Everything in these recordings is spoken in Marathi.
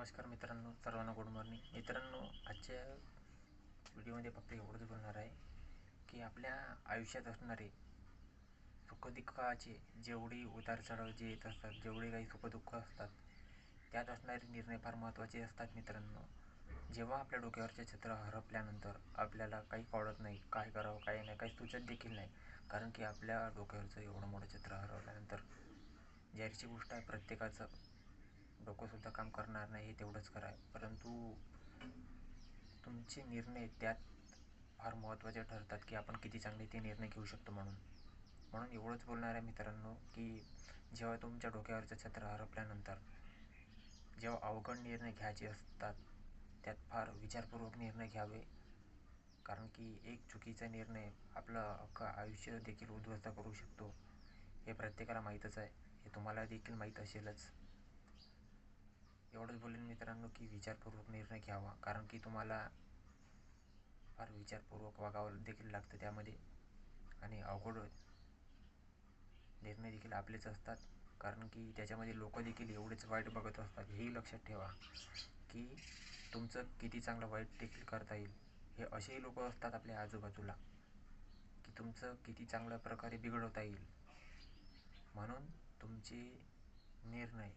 नमस्कार मित्रांनो सर्वांना गुड मॉर्निंग मित्रांनो आजच्या व्हिडिओमध्ये फक्त एवढंच बोलणार आहे की आपल्या आयुष्यात असणारे सुखदुःखाचे जेवढी उतार चढाव जे येत असतात जेवढे काही सुखदुःख असतात त्यात असणारे निर्णय फार महत्त्वाचे असतात मित्रांनो. जेव्हा आपल्या डोक्यावरचे छत्र हरपल्यानंतर आपल्याला काही कळत नाही काय करावं काय नाही काही सुचत देखील नाही. कारण की आपल्या डोक्यावरचं एवढं मोठं छत्र हरवल्यानंतर ज्याची गोष्ट आहे प्रत्येकाचं डोकंसुद्धा काम करणार नाही हे तेवढंच करा परंतु तुमचे निर्णय त्यात फार महत्त्वाचे ठरतात की आपण किती चांगले ते निर्णय घेऊ शकतो म्हणून. म्हणून एवढंच बोलणार आहे मित्रांनो की जेव्हा तुमच्या डोक्यावरचं छत्र हरपल्यानंतर जेव्हा अवघड निर्णय घ्यायचे असतात त्यात फार विचारपूर्वक निर्णय घ्यावे. कारण की एक चुकीचा निर्णय आपलं अख्खं आयुष्य देखील उद्ध्वस्त करू शकतो हे प्रत्येकाला माहीतच आहे. हे तुम्हाला देखील माहीत असेलच. एवढंच बोलेन मित्रांनो की विचारपूर्वक निर्णय घ्यावा. कारण की तुम्हाला फार विचारपूर्वक वागावं देखील लागतं त्यामध्ये. आणि अवघड निर्णय देखील आपलेच असतात. कारण की त्याच्यामध्ये लोक देखील एवढेच वाईट बघत असतात. हेही लक्षात ठेवा की तुमचं किती चांगलं वाईट देखील करता येईल. हे असेही लोक असतात आपल्या आजूबाजूला की तुमचं किती चांगल्या प्रकारे बिघडवता येईल. म्हणून तुमचे निर्णय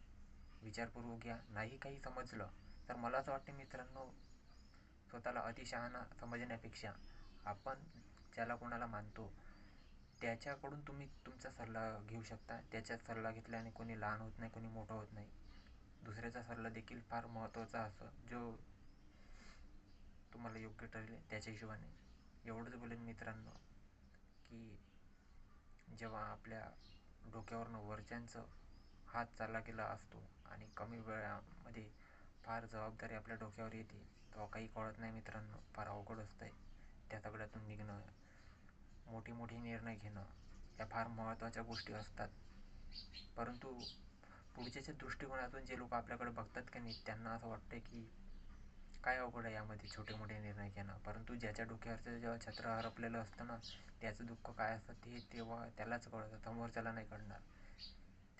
विचारपूर्वक घ्या. नाही काही समजलं तर मला असं वाटते मित्रांनो स्वतःला अतिशहाणा समजण्यापेक्षा आपण ज्याला कोणाला मानतो त्याच्याकडून तुम्ही तुमचा सल्ला घेऊ शकता. त्याच्यात सल्ला घेतल्याने कोणी लहान होत नाही कोणी मोठं होत नाही. दुसऱ्याचा सल्ला देखील फार महत्त्वाचा असं जो तुम्हाला योग्य ठरेल त्याच्या हिशोबाने. एवढंच बोलेन मित्रांनो की जेव्हा आपल्या डोक्यावरनं वरच्यांचं हात चालला गेला असतो आणि कमी वेळामध्ये फार जबाबदारी आपल्या डोक्यावर येते. तेव्हा काही कळत नाही मित्रांनो फार अवघड असतं आहे त्या सगळ्यातून निघणं मोठी मोठी निर्णय घेणं या फार महत्त्वाच्या गोष्टी असतात. परंतु पुढच्याच्या दृष्टिकोनातून जे लोक आपल्याकडे बघतात का नाही त्यांना असं वाटतं की काय अवघड आहे यामध्ये छोटे मोठे निर्णय घेणं. परंतु ज्याच्या डोक्यावरचं जेव्हा छत्र हरपलेलं असतं ना त्याचं दुःख काय असतं ते तेव्हा त्यालाच कळतं समोरच्याला नाही कळणार.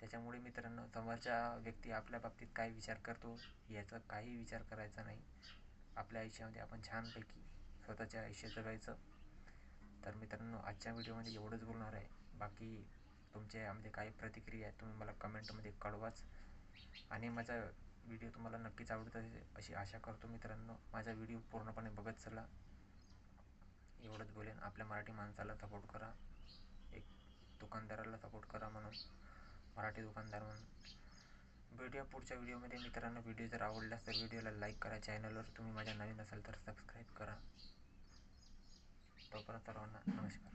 त्याच्यामुळे मित्रांनो समोरच्या व्यक्ती आपल्या बाबतीत काय विचार करतो याचा काही विचार करायचा नाही. आपल्या आयुष्यामध्ये आपण छानपैकी स्वतःच्या आयुष्य जगायचं. तर मित्रांनो आजच्या व्हिडिओमध्ये एवढंच बोलणार आहे. बाकी तुमच्या यामध्ये काही प्रतिक्रिया आहे तुम्ही मला कमेंटमध्ये कळवाच. आणि माझा व्हिडिओ तुम्हाला नक्कीच आवडत असेल अशी आशा करतो मित्रांनो. माझा व्हिडिओ पूर्णपणे बघत चला. एवढंच बोलेन. आपल्या मराठी माणसाला सपोर्ट करा. एक दुकानदाराला सपोर्ट करा म्हणून. मराठी दुकानदार म्हणून. भेटूया पुढच्या व्हिडिओमध्ये. मित्रांनो व्हिडिओ जर आवडल्यास तर व्हिडिओला लाईक करा. चॅनलवर तुम्ही माझ्या नवीन असाल तर सबस्क्राईब करा. तोपर्यंत सर्वांना नमस्कार.